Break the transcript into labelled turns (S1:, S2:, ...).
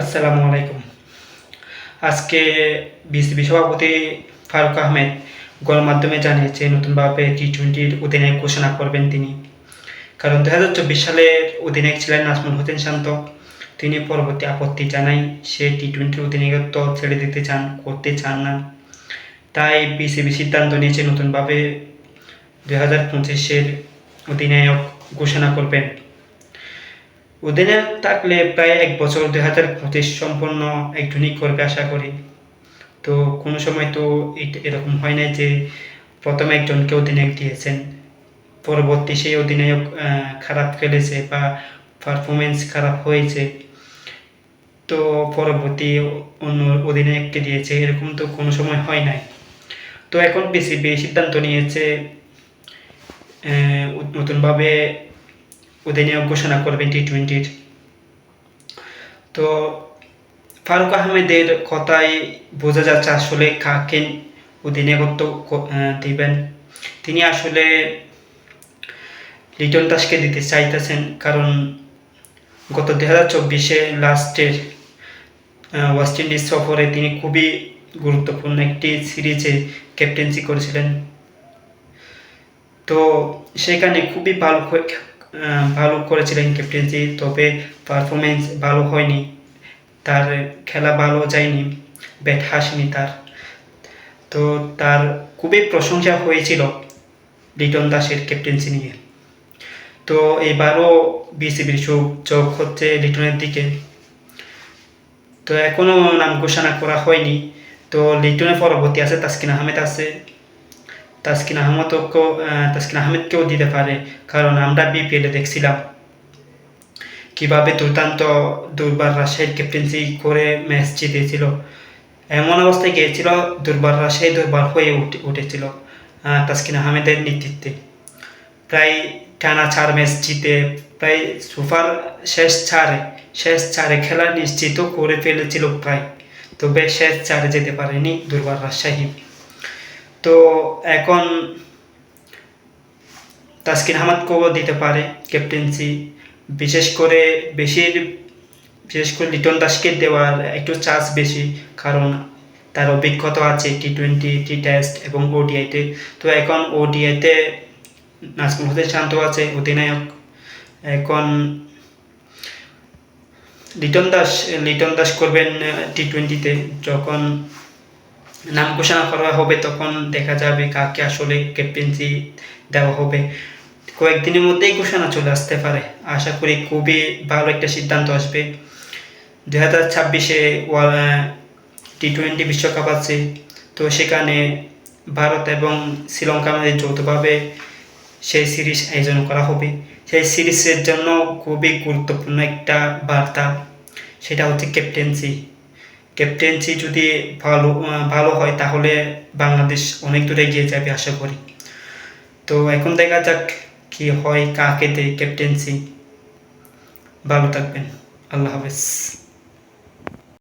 S1: আসসালামু আলাইকুম। আজকে বিসিবি সভাপতি ফারুক আহমেদ গণমাধ্যমে জানিয়েছে, নতুনভাবে টি টোয়েন্টির অধিনায়ক ঘোষণা করবেন তিনি। কারণ দু হাজার চব্বিশ সালের অধিনায়ক ছিলেন নাজমুল হোসেন শান্ত। তিনি পরবর্তী আপত্তি জানাই সে টি টোয়েন্টির অধিনায়কত্ব ছেড়ে দিতে চান, করতে চান না। তাই বিসিবি সিদ্ধান্ত নিয়েছে নতুনভাবে দু হাজার পঁচিশের অধিনায়ক ঘোষণা করবেন। অধিনায়ক থাকলে প্রায় এক বছর দুই হাজার পঁচিশ সম্পন্ন একজনই করবে আশা করি। তো কোনো সময় তো এরকম হয় না যে প্রথমে একজনকে অধিনায়ক দিয়েছেন, পরবর্তী সেই অধিনায়ক খারাপ খেলেছে বা পারফরমেন্স খারাপ হয়েছে, তো পরবর্তী অন্য অধিনায়ককে দিয়েছে, এরকম তো কোনো সময় হয় নাই। তো এখন বিসিবি সিদ্ধান্ত নিয়েছে নতুনভাবে অধিনায়ক ঘোষণা করবেন টি টোয়েন্টির তো ফারুক আহমেদের কথায় বোঝা যাচ্ছে আসলে কাকে অধিনায়কত্ব দিবেন। তিনি আসলে লিটন দাসকে দিতে চাইতেছেন কারণ গত দু হাজার চব্বিশে লাস্টের ওয়েস্ট ইন্ডিজ সফরে তিনি খুবই গুরুত্বপূর্ণ একটি সিরিজে ক্যাপ্টেন্সি করেছিলেন। তো সেখানে খুবই ভালো ভালো করেছিলেন ক্যাপ্টেন্সি তবে পারফরমেন্স ভালো হয়নি। তার খেলা ভালো যায়নি ব্যাট হাসেনি তার। তো তার খুবই প্রশংসা হয়েছিল লিটন দাসের ক্যাপ্টেন্সি নিয়ে। তো এবারও বিসিবির চোখ চোখ হচ্ছে লিটনের দিকে। তো এখনও নাম ঘোষণা করা হয়নি। তো লিটনের পরবর্তী আছে তাসকিন আহমেদ আছে। তাসকিন আহমদকেও আহ, তাসকিন আহমেদকেও দিতে পারে কারণ আমরা বিপিএলে দেখছিলাম। কীভাবে দুর্দান্ত দুর্বার রাজশাহীর ক্যাপ্টেন্সি করে ম্যাচ জিতেছিল। এমন অবস্থায় গিয়েছিল দুর্বার রাজশাহী দুর্বার হয়ে উঠে উঠেছিল তাসকিন আহমেদের নেতৃত্বে। প্রায় টানা চার ম্যাচ জিতে প্রায় সুপার শেষ চারে শেষ চারে খেলা নিশ্চিত করে ফেলেছিল প্রায়। তবে শেষ চারে যেতে পারেনি দুর্বার রাজশাহী। তো এখন তাসকিন আহমদকেও দিতে পারে ক্যাপ্টেন্সি বিশেষ করে বেশির, বিশেষ করে লিটন দাসকে দেওয়ার একটু চান্স বেশি, কারণ তার অভিজ্ঞতা আছে টি টোয়েন্টি টি টেস্ট এবং ওডিআইতে তো। এখন ওডিআইতে নাজমুল হোসেন শান্ত আছে, অধিনায়ক। এখন লিটন দাস লিটন দাস করবেন টি টোয়েন্টিতে যখন নাম ঘোষণা করা হবে তখন দেখা যাবে কাকে আসলে ক্যাপ্টেন্সি দেওয়া হবে। কয়েকদিনের মধ্যেই ঘোষণা চলে আসতে পারে। আশা করি খুবই ভালো একটা সিদ্ধান্ত আসবে। দু হাজার ছাব্বিশে টি টোয়েন্টি বিশ্বকাপ আছে। তো সেখানে ভারত এবং শ্রীলঙ্কা আমাদের যৌথভাবে সেই সিরিজ আয়োজন করা হবে। সেই সিরিজের জন্য খুবই গুরুত্বপূর্ণ একটা বার্তা। সেটা হচ্ছে ক্যাপ্টেন্সি ক্যাপ্টেন্সি যদি ভালো ভালো হয়, তাহলে বাংলাদেশ অনেক দূরে এগিয়ে যাবে, আশা করি। তো এখন দেখা যাক কি হয়, কাকে দেয় ক্যাপ্টেন্সি। ভালো থাকবেন। আল্লাহ হাফেজ।